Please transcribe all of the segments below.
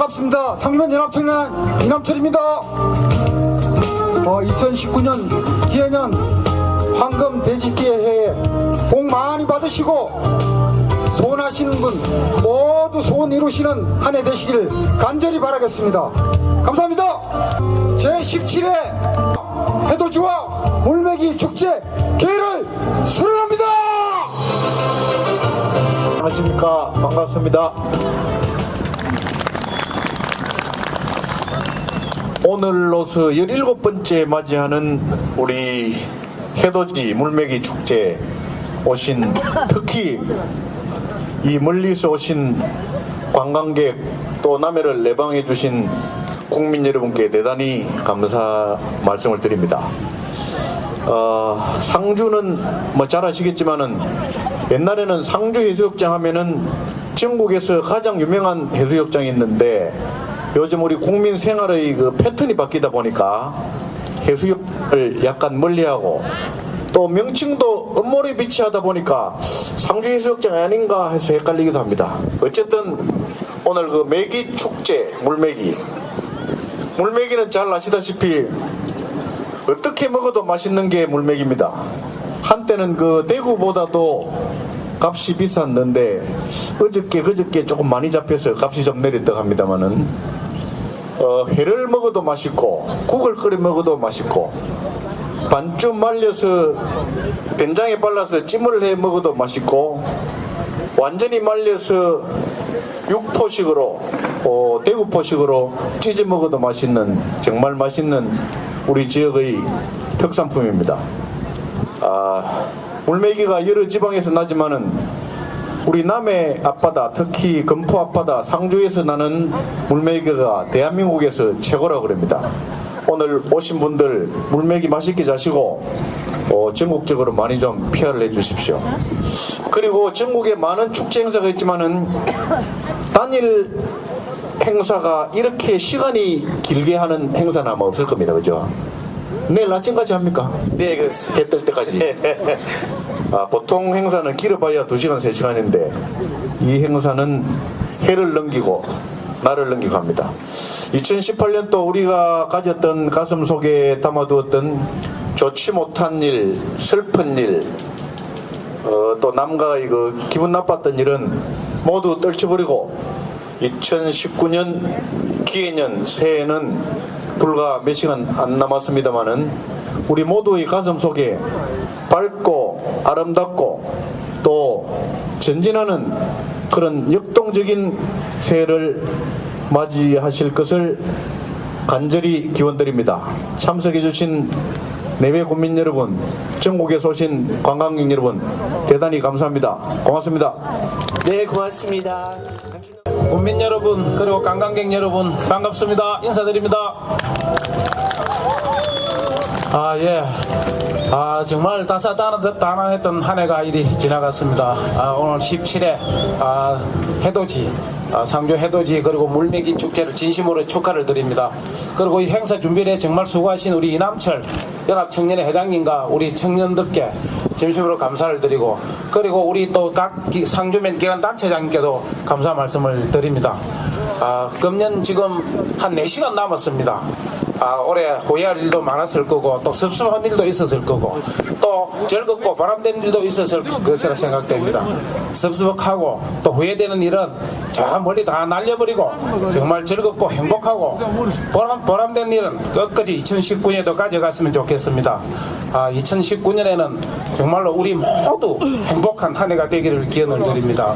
반갑습니다. 상주면 연합청년 이남철입니다. 어, 2019년 기해년 황금 돼지띠의 해에 복 많이 받으시고 소원하시는 분 모두 소원 이루시는 한 해 되시길 간절히 바라겠습니다. 감사합니다. 제17회 해돋이와 물매기 축제 개를 수련합니다. 안녕하십니까 반갑습니다 오늘로서 17번째 맞이하는 우리 해돋이 물매기 축제 오신 특히 이 멀리서 오신 관광객 또 남해를 내방해 주신 국민 여러분께 대단히 감사 말씀을 드립니다. 어, 상주는 뭐 잘 아시겠지만은 옛날에는 상주 해수욕장 하면은 전국에서 가장 유명한 해수욕장이 있는데 요즘 우리 국민 생활의 그 패턴이 바뀌다 보니까 해수욕을 약간 멀리하고 또 명칭도 엄모리 비치하다 보니까 상주 해수욕장 아닌가 해서 헷갈리기도 합니다. 어쨌든 오늘 그 매기 축제 물매기 물매기는 잘 아시다시피 어떻게 먹어도 맛있는 게 물맥입니다. 한때는 그 대구보다도 값이 비쌌는데 어저께 그저께 조금 많이 잡혀서 값이 좀 내렸다 합니다만은 어, 회를 먹어도 맛있고 국을 끓여 먹어도 맛있고 반쯤 말려서 된장에 발라서 찜을 해 먹어도 맛있고 완전히 말려서 육포식으로 어, 대구포식으로 찢어 먹어도 맛있는 정말 맛있는 우리 지역의 특산품입니다. 아, 물메기가 여러 지방에서 나지만은 우리 남해 앞바다 특히 금포 앞바다 상주에서 나는 물메기가 대한민국에서 최고라고 그럽니다. 오늘 오신 분들 물메기 맛있게 자시고 어, 전국적으로 많이 좀 피하를 해주십시오. 그리고 전국에 많은 축제 행사가 있지만은 단일 행사가 이렇게 시간이 길게 하는 행사는 아마 없을 겁니다. 그죠? 내일 아침까지 합니까? 네, 그렇습니다. 해뜰 때까지. 아, 보통 행사는 길어봐야 2시간, 3시간인데 이 행사는 해를 넘기고 날을 넘기고 합니다. 2018년 또 우리가 가졌던 가슴 속에 담아두었던 좋지 못한 일, 슬픈 일, 어, 또 남과 이거 기분 나빴던 일은 모두 떨쳐버리고 2019년 기해년 새해는 불과 몇 시간 안 남았습니다만은 우리 모두의 가슴 속에 밝고 아름답고 또 전진하는 그런 역동적인 새해를 맞이하실 것을 간절히 기원드립니다. 참석해주신 내외 국민 여러분, 전국에서 오신 관광객 여러분, 대단히 감사합니다. 고맙습니다. 네, 고맙습니다. 국민 여러분 그리고 관광객 여러분 반갑습니다 인사드립니다 아 예. 아 정말 따사단했던 한 해가 이리 지나갔습니다. 아, 오늘 17회 아, 해돋이 아, 상주 해돋이 그리고 물매기 축제를 진심으로 축하를 드립니다. 그리고 이 행사 준비에 정말 수고하신 우리 이남철 연합 청년회 회장님과 우리 청년들께 진심으로 감사를 드리고 그리고 우리 또 각 상주면 기관 단체장님께도 감사 말씀을 드립니다. 아, 금년 지금 한 4시간 남았습니다. 아, 올해 후회할 일도 많았을 거고 또 섭섭한 일도 있었을 거고 또 즐겁고 보람된 일도 있었을 것이라 생각됩니다. 섭섭하고 또 후회되는 일은 저 멀리 다 날려버리고 정말 즐겁고 행복하고 보람, 보람된 일은 끝까지 2019년에도 가져갔으면 좋겠습니다. 아, 2019년에는 정말로 우리 모두 행복한 한 해가 되기를 기원을 드립니다.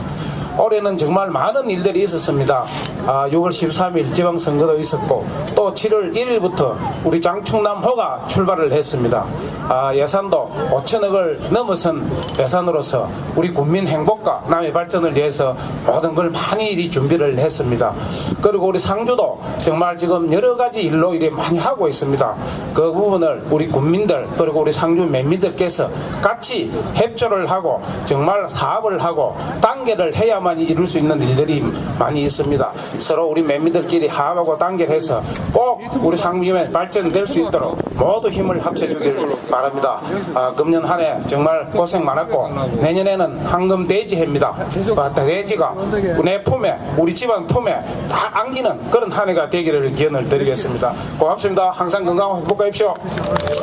올해는 정말 많은 일들이 있었습니다. 아, 6월 13일 지방선거도 있었고 또 7월 1일부터 우리 장충남호가 출발을 했습니다. 아, 예산도 5천억을 넘어선 예산으로서 우리 국민 행복과 남의 발전을 위해서 모든 걸 많이 이 준비를 했습니다. 그리고 우리 상주도 정말 지금 여러 가지 일로 일이 많이 하고 있습니다. 그 부분을 우리 국민들 그리고 우리 상주 면민들께서 같이 협조를 하고 정말 사업을 하고 단계를 해야만 해야만 이룰 수 있는 일들이 많이 있습니다. 서로 우리 맨민들끼리 화합하고 단결해서 꼭 우리 상주의 발전될 수 있도록 모두 힘을 합쳐주길 바랍니다. 아, 금년 한 해 정말 고생 많았고 내년에는 황금 돼지 해입니다. 아, 돼지가 내 품에 우리 집안 품에 다 안기는 그런 한 해가 되기를 기원을 드리겠습니다. 고맙습니다. 항상 건강하고 행복하십시오.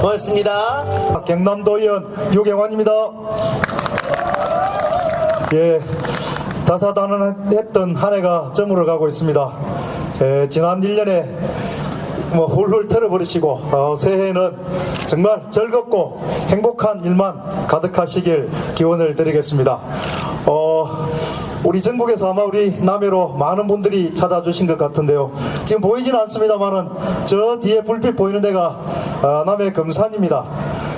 고맙습니다. 경남도 의원 유경환입니다. 예, 다사다난했던 한 해가 저물어 가고 있습니다. 예, 지난 1년에 뭐 훌훌 털어버리시고 어, 새해에는 정말 즐겁고 행복한 일만 가득하시길 기원을 드리겠습니다. 어, 우리 전국에서 아마 우리 남해로 많은 분들이 찾아주신 것 같은데요. 지금 보이지는 않습니다만은 저 뒤에 불빛 보이는 데가 아, 남해 금산입니다.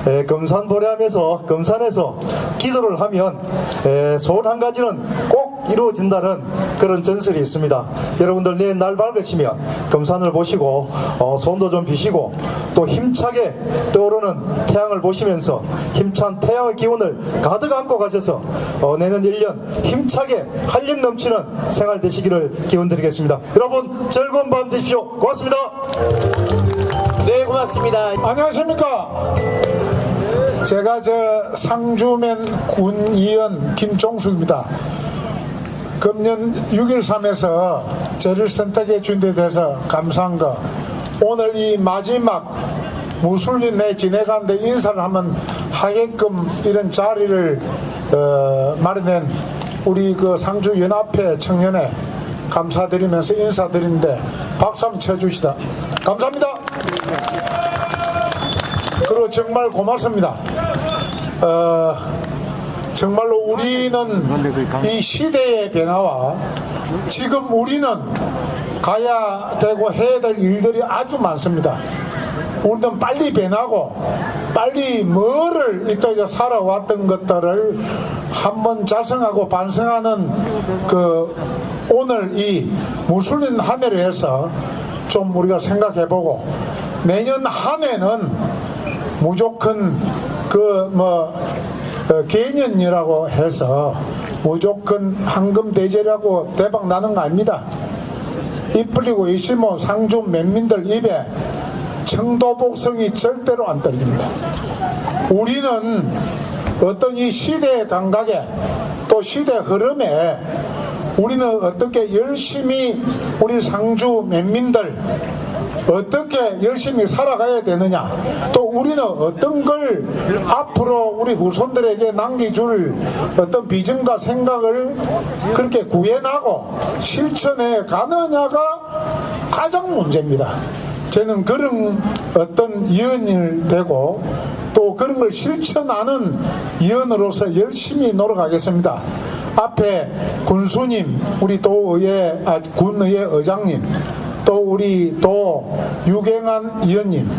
에, 금산 보례하면서 금산에서 기도를 하면 에, 소원 한 가지는 꼭 이루어진다는 그런 전설이 있습니다. 여러분들 내일 날 밝으시면 금산을 보시고 어, 손도 좀 비시고 또 힘차게 떠오르는 태양을 보시면서 힘찬 태양의 기운을 가득 안고 가셔서 어, 내년 1년 힘차게 활력 넘치는 생활 되시기를 기원 드리겠습니다. 여러분 즐거운 밤 되십시오. 고맙습니다. 네, 고맙습니다. 안녕하십니까. 제가 저 상주면 군의원 김종숙입니다. 금년 6.13에서 저를 선택해 준 데 대해서 감사한 거. 오늘 이 마지막 무술년 내 지내가는데 인사를 한번 하게끔 이런 자리를 어, 마련한 우리 그 상주 연합회 청년회 감사드리면서 인사드리는데 박수 한번 쳐주시다. 감사합니다. 그리고 정말 고맙습니다. 어, 정말로 우리는 이 시대의 변화와 지금 우리는 가야 되고 해야 될 일들이 아주 많습니다. 우리는 빨리 변하고 빨리 뭐를 이따가 살아왔던 것들을 한번 자성하고 반성하는 그 오늘 이 무술인 한 해를 해서 좀 우리가 생각해보고 내년 한 해는 무조건 그뭐 개년이라고 해서 무조건 황금 대제라고 대박 나는 거 아닙니다. 입 풀리고 있으면 상주 맨민들 입에 청도복성이 절대로 안 떨립니다. 우리는 어떤 이 시대의 감각에 또 시대 흐름에 우리는 어떻게 열심히 우리 상주 맨민들 어떻게 열심히 살아가야 되느냐? 또 우리는 어떤 걸 앞으로 우리 후손들에게 남겨줄 어떤 비전과 생각을 그렇게 구현하고 실천해 가느냐가 가장 문제입니다. 저는 그런 어떤 위원이 되고 또 그런 걸 실천하는 위원으로서 열심히 노력하겠습니다. 앞에 군수님 우리 도의회 아, 군의회 의장님 또 우리 또 유경환 의원님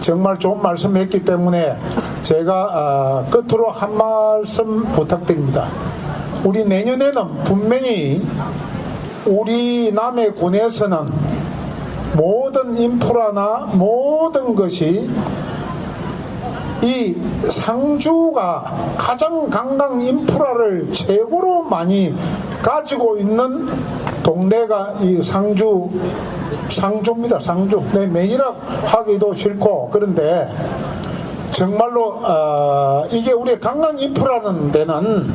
정말 좋은 말씀 했기 때문에 제가 아, 끝으로 한 말씀 부탁드립니다. 우리 내년에는 분명히 우리 남해 군에서는 모든 인프라나 모든 것이 이 상주가 가장 관광 인프라를 최고로 많이 가지고 있는 동네가 이 상주 상주입니다. 상주. 내 매니라 하기도 싫고 그런데 정말로 어, 이게 우리 관광 인프라는 데는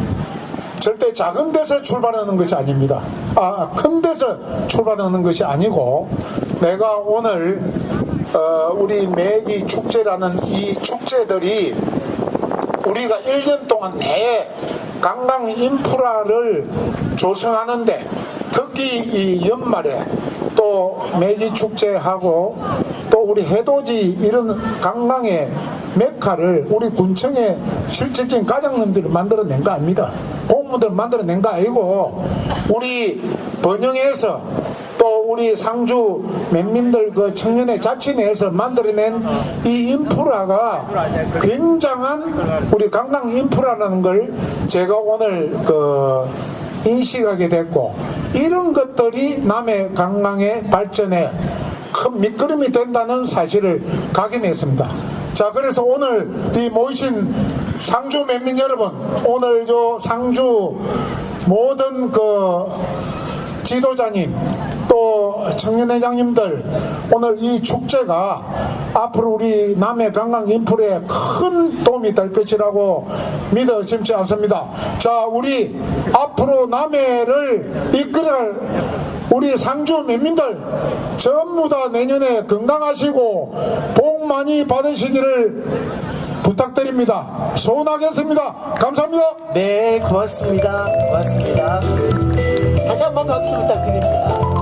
절대 작은 데서 출발하는 것이 아닙니다. 아, 큰 데서 출발하는 것이 아니고 내가 오늘 어, 우리 매기 축제라는 이 축제들이 우리가 1년 동안 내에 관광 인프라를 조성하는데 특히 이 연말에 또 매기 축제하고 또 우리 해돋이 이런 관광의 메카를 우리 군청의 실질적인 가장님들이 만들어낸 거 아닙니다. 공무들 만들어낸 거 아니고 우리 번영에서 또 우리 상주 맨민들 그 청년의 자치 내에서 만들어낸 이 인프라가 굉장한 우리 관광 인프라라는 걸 제가 오늘 그 인식하게 됐고 이런 것들이 남의 관광의 발전에 큰 밑거름이 된다는 사실을 각인했습니다. 자, 그래서 오늘 이 모이신 상주 맨민 여러분, 오늘 저 상주 모든 그 지도자님 또 청년회장님들 오늘 이 축제가 앞으로 우리 남해 관광 인프라에 큰 도움이 될 것이라고 믿어 심지 않습니다. 자, 우리 앞으로 남해를 이끌어갈 우리 상주 면민들 전부 다 내년에 건강하시고 복 많이 받으시기를 부탁드립니다. 소원하겠습니다. 감사합니다. 네, 고맙습니다. 고맙습니다. 다시 한 번 박수 부탁드립니다.